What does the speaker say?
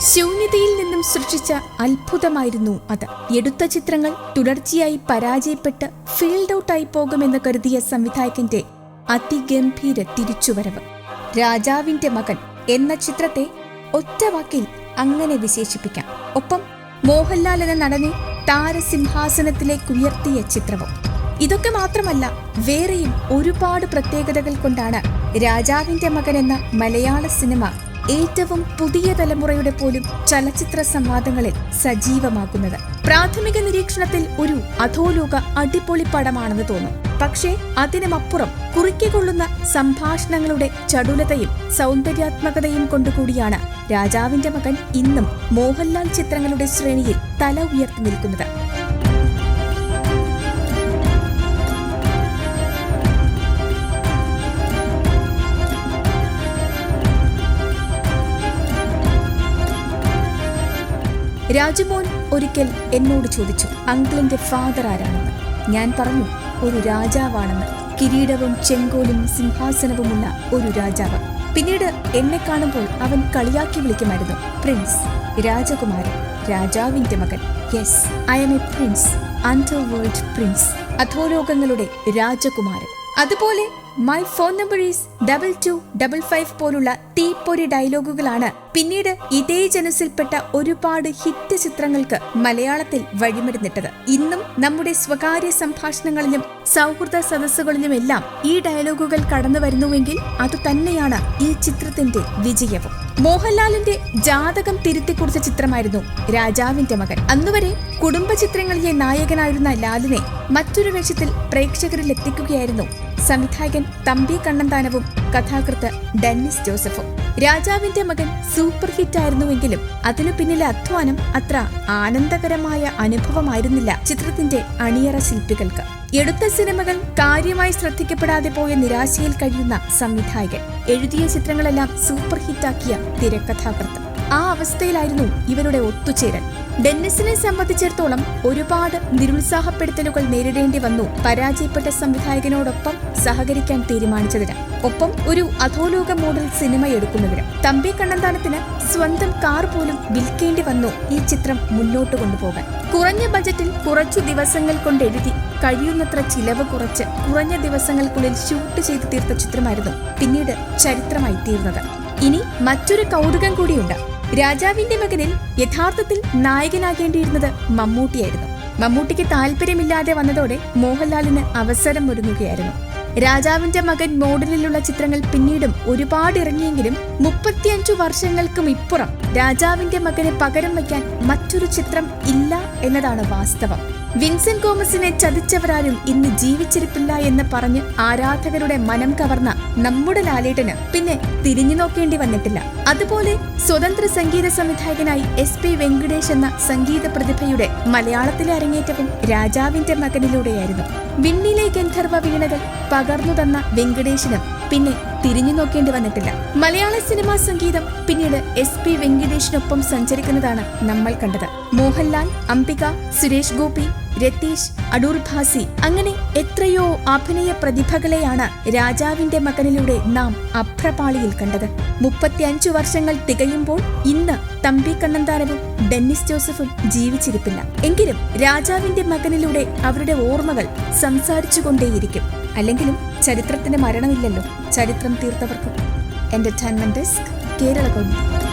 ശൂന്യതയിൽ നിന്നും സൃഷ്ടിച്ച അത്ഭുതമായിരുന്നു അത്. എടുത്ത ചിത്രങ്ങൾ തുടർച്ചയായി പരാജയപ്പെട്ട് ഫീൽഡ് ഔട്ടായി പോകുമെന്ന് കരുതിയ സംവിധായകന്റെ അതിഗംഭീര തിരിച്ചുവരവ്. രാജാവിന്റെ മകൻ എന്ന ചിത്രത്തെ ഒറ്റ വാക്കിൽ അങ്ങനെ വിശേഷിപ്പിക്കാം. ഒപ്പം മോഹൻലാൽ എന്ന നടനെ താരസിംഹാസനത്തിലേക്ക് ഉയർത്തിയ ചിത്രവും. ഇതൊക്കെ മാത്രമല്ല വേറെയും ഒരുപാട് പ്രത്യേകതകൾ കൊണ്ടാണ് രാജാവിന്റെ മകൻ എന്ന മലയാള സിനിമ ഏറ്റവും പുതിയ തലമുറയുടെ പോലും ചലച്ചിത്ര സംവാദങ്ങളിൽ സജീവമാക്കുന്നത് പ്രാഥമിക നിരീക്ഷണത്തിൽ ഒരു അധോലോക അടിപൊളി പടമാണെന്ന് തോന്നും. പക്ഷേ അതിനുമപ്പുറം കുറിക്കൊള്ളുന്ന സംഭാഷണങ്ങളുടെ ചടുലതയും സൗന്ദര്യാത്മകതയും കൊണ്ടുകൂടിയാണ് രാജാവിന്റെ മകൻ ഇന്നും മോഹൻലാൽ ചിത്രങ്ങളുടെ ശ്രേണിയിൽ തല ഉയർത്തി നിൽക്കുന്നത്. രാജുമോൻ ഒരിക്കൽ എന്നോട് ചോദിച്ചു അങ്കിളിന്റെ ഫാദർ ആരാണെന്ന്? ഞാൻ പറഞ്ഞു ഒരു രാജാവാണെന്ന്. കിരീടവും ചെങ്കോലും സിംഹാസനവുമുള്ള ഒരു രാജാവ്. പിന്നീട് എന്നെ കാണുമ്പോൾ അവൻ കളിയാക്കി വിളിക്കുമായിരുന്നു പ്രിൻസ് രാജകുമാരൻ രാജാവിന്റെ മകൻ. Yes I am a prince underworld prince അധോലോകങ്ങളുടെ രാജകുമാരൻ. അതുപോലെ my phone number is double two double five പോലുള്ള തീപ്പൊരി ഡയലോഗുകളാണ്. പിന്നീട് ഇതേ ജനസിൽപ്പെട്ട ഒരുപാട് ഹിറ്റ് ചിത്രങ്ങൾക്ക് മലയാളത്തിൽ വഴിമരുന്നിട്ടത്. ഇന്നും നമ്മുടെ സ്വകാര്യ സംഭാഷണങ്ങളിലും സൗഹൃദ സദസ്സുകളിലുമെല്ലാം ഈ ഡയലോഗുകൾ കടന്നു വരുന്നുവെങ്കിൽ അത് തന്നെയാണ് ഈ ചിത്രത്തിന്റെ വിജയവും. മോഹൻലാലിന്റെ ജാതകം തിരുത്തിക്കുറിച്ച ചിത്രമായിരുന്നു രാജാവിന്റെ മകൻ. അന്നുവരെ കുടുംബ ചിത്രങ്ങളിലെ നായകനായിരുന്ന ലാലിനെ മറ്റൊരു വേഷത്തിൽ പ്രേക്ഷകരിൽ എത്തിക്കുകയായിരുന്നു സംവിധായകൻ തമ്പി കണ്ണന്താനവും കഥാകൃത്ത് ഡെന്നിസ് ജോസഫും. രാജാവിന്റെ മകൻ സൂപ്പർ ഹിറ്റ് ആയിരുന്നുവെങ്കിലും അതിനു പിന്നിലെ അധ്വാനം അത്ര ആനന്ദകരമായ അനുഭവമായിരുന്നില്ല ചിത്രത്തിന്റെ അണിയറ ശില്പികൾക്ക്. എടുത്ത സിനിമകൾ കാര്യമായി ശ്രദ്ധിക്കപ്പെടാതെ പോയ നിരാശയിൽ കഴിയുന്ന സംവിധായകൻ. എഴുതിയ ചിത്രങ്ങളെല്ലാം സൂപ്പർ ഹിറ്റാക്കിയ തിരക്കഥാകൃത്ത്. ആ അവസ്ഥയിലായിരുന്നു ഇവരുടെ ഒത്തുചേരൽ. ഡെന്നിസിനെ സംബന്ധിച്ചിടത്തോളം ഒരുപാട് നിരുത്സാഹപ്പെടുത്തലുകൾ നേരിടേണ്ടി വന്നു പരാജയപ്പെട്ട സംവിധായകനോടൊപ്പം സഹകരിക്കാൻ തീരുമാനിച്ചതിന്. ഒപ്പം ഒരു അധോലോക മോഡൽ സിനിമ എടുക്കുന്നതിന്. തമ്പി കണ്ണന്താനത്തിന് സ്വന്തം കാർ പോലും വിൽക്കേണ്ടി വന്നു ഈ ചിത്രം മുന്നോട്ട് കൊണ്ടുപോകാൻ. കുറഞ്ഞ ബജറ്റിൽ കുറച്ചു ദിവസങ്ങൾ കൊണ്ട് എഴുതി കഴിയുന്നത്ര ചിലവ് കുറച്ച് കുറഞ്ഞ ദിവസങ്ങൾക്കുള്ളിൽ ഷൂട്ട് ചെയ്തു തീർത്ത ചിത്രമായിരുന്നു പിന്നീട് ചരിത്രമായി തീർന്നത്. ഇനി മറ്റൊരു കൗതുകം കൂടിയുണ്ട്. രാജാവിന്റെ മകനിൽ യഥാർത്ഥത്തിൽ നായകനാകേണ്ടിയിരുന്നത് മമ്മൂട്ടിയായിരുന്നു. മമ്മൂട്ടിക്ക് താല്പര്യമില്ലാതെ വന്നതോടെ മോഹൻലാലിന് അവസരം ഒരുങ്ങുകയായിരുന്നു. രാജാവിന്റെ മകൻ മോഡലിലുള്ള ചിത്രങ്ങൾ പിന്നീടും ഒരുപാട് ഇറങ്ങിയെങ്കിലും മുപ്പത്തിയഞ്ചു വർഷങ്ങൾക്കും ഇപ്പുറം രാജാവിന്റെ മകനെ പകരം വയ്ക്കാൻ മറ്റൊരു ചിത്രം ഇല്ല എന്നതാണ് വാസ്തവം. വിൻസെന്റ് കോമസിനെ ചതിച്ചവരാരും ഇന്ന് ജീവിച്ചിരിപ്പില്ല എന്ന് പറഞ്ഞ് ആരാധകരുടെ മനം കവർന്ന നമ്മുടെ ലാലേട്ടന് പിന്നെ തിരിഞ്ഞു നോക്കേണ്ടി വന്നിട്ടില്ല. അതുപോലെ സ്വതന്ത്ര സംഗീത സംവിധായകനായി എസ് പി വെങ്കടേഷ് എന്ന സംഗീത പ്രതിഭയുടെ മലയാളത്തിലെ അരങ്ങേറ്റവും രാജാവിന്റെ മകനിലൂടെയായിരുന്നു. വിണ്ണിലെ ഗന്ധർവ വീണകൾ പകർന്നു തന്ന വെങ്കടേഷിനും പിന്നെ തിരിഞ്ഞു നോക്കേണ്ടി വന്നിട്ടില്ല. മലയാള സിനിമാ സംഗീതം പിന്നീട് എസ് പി വെങ്കിടേഷിനൊപ്പം സഞ്ചരിക്കുന്നതാണ് നമ്മൾ കണ്ടത്. മോഹൻലാൽ അംബിക സുരേഷ് ഗോപി രതീഷ് അടൂർ ഭാസി. അങ്ങനെ എത്രയോ അഭിനയ പ്രതിഭകളെയാണ് രാജാവിന്റെ മകനിലൂടെ നാം അഭ്രപാളിയിൽ കണ്ടത്. മുപ്പത്തിയഞ്ചു വർഷങ്ങൾ തികയുമ്പോൾ ഇന്ന് തമ്പി കണ്ണന്താനവും ഡെന്നിസ് ജോസഫും ജീവിച്ചിരിപ്പില്ല. എങ്കിലും രാജാവിന്റെ മകനിലൂടെ അവരുടെ ഓർമ്മകൾ സംസാരിച്ചുകൊണ്ടേയിരിക്കും. അല്ലെങ്കിലും ചരിത്രത്തിന് മരണമില്ലല്ലോ. ചരിത്രം തീർത്തവർക്കും. Entertainment desk Kerala Kaumudi